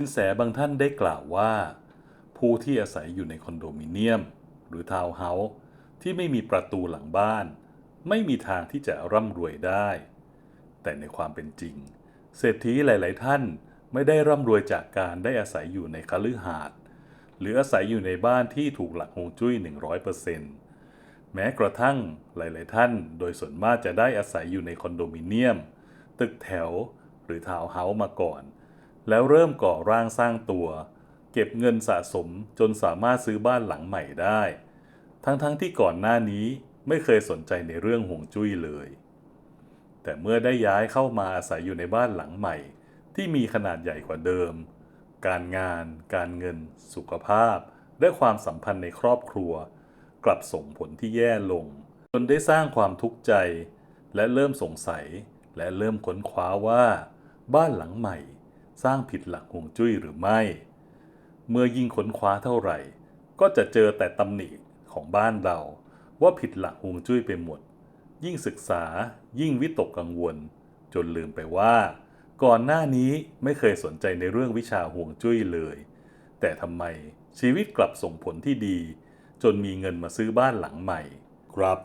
สินแสบางท่านได้กล่าวว่า ผู้ที่อาศัยอยู่ในคอนโดมิเนียม หรือทาวน์เฮาส์ที่ไม่มีประตูหลังบ้าน ไม่มีทางที่จะร่ำรวยได้ แต่ในความเป็นจริง เศรษฐีหลาย ๆ ท่านไม่ได้ร่ำรวยจากการได้อาศัยอยู่ในคฤหาสน์หรืออาศัยอยู่ในบ้านที่ถูกหลักฮวงจุ้ย 100%แม้กระทั่งหลาย ๆ ท่าน โดยส่วนมากจะได้อาศัยอยู่ในคอนโดมิเนียม ตึกแถว หรือทาวน์เฮาส์มาก่อน แล้วเริ่มก่อร่างสร้างตัว เก็บเงินสะสมจนสามารถซื้อบ้านหลังใหม่ได้ ทั้งๆที่ก่อนหน้านี้ไม่เคยสนใจในเรื่องห่วงจุ้ยเลย แต่เมื่อได้ย้ายเข้ามาอาศัยอยู่ในบ้านหลังใหม่ ที่มีขนาดใหญ่กว่าเดิม การงาน การเงิน สุขภาพ และความสัมพันธ์ในครอบครัว กลับส่งผลที่แย่ลง จนได้สร้างความทุกข์ใจ และเริ่มสงสัย และเริ่มค้นคว้าว่า บ้านหลังใหม่ สร้างผิดหลักฮวงจุ้ยหรือไม่ เมื่อยิ่งค้นคว้าเท่าไหร่ ก็จะเจอแต่ตำหนิของบ้านเรา ว่าผิดหลักฮวงจุ้ยไปหมด ยิ่งศึกษายิ่งวิตกกังวล จนลืมไปว่า ก่อนหน้านี้ไม่เคยสนใจในเรื่องวิชาห่วงจุ้ยเลย แต่ทำไมชีวิตกลับส่งผลที่ดี จนมีเงินมาซื้อบ้านหลังใหม่ ครับ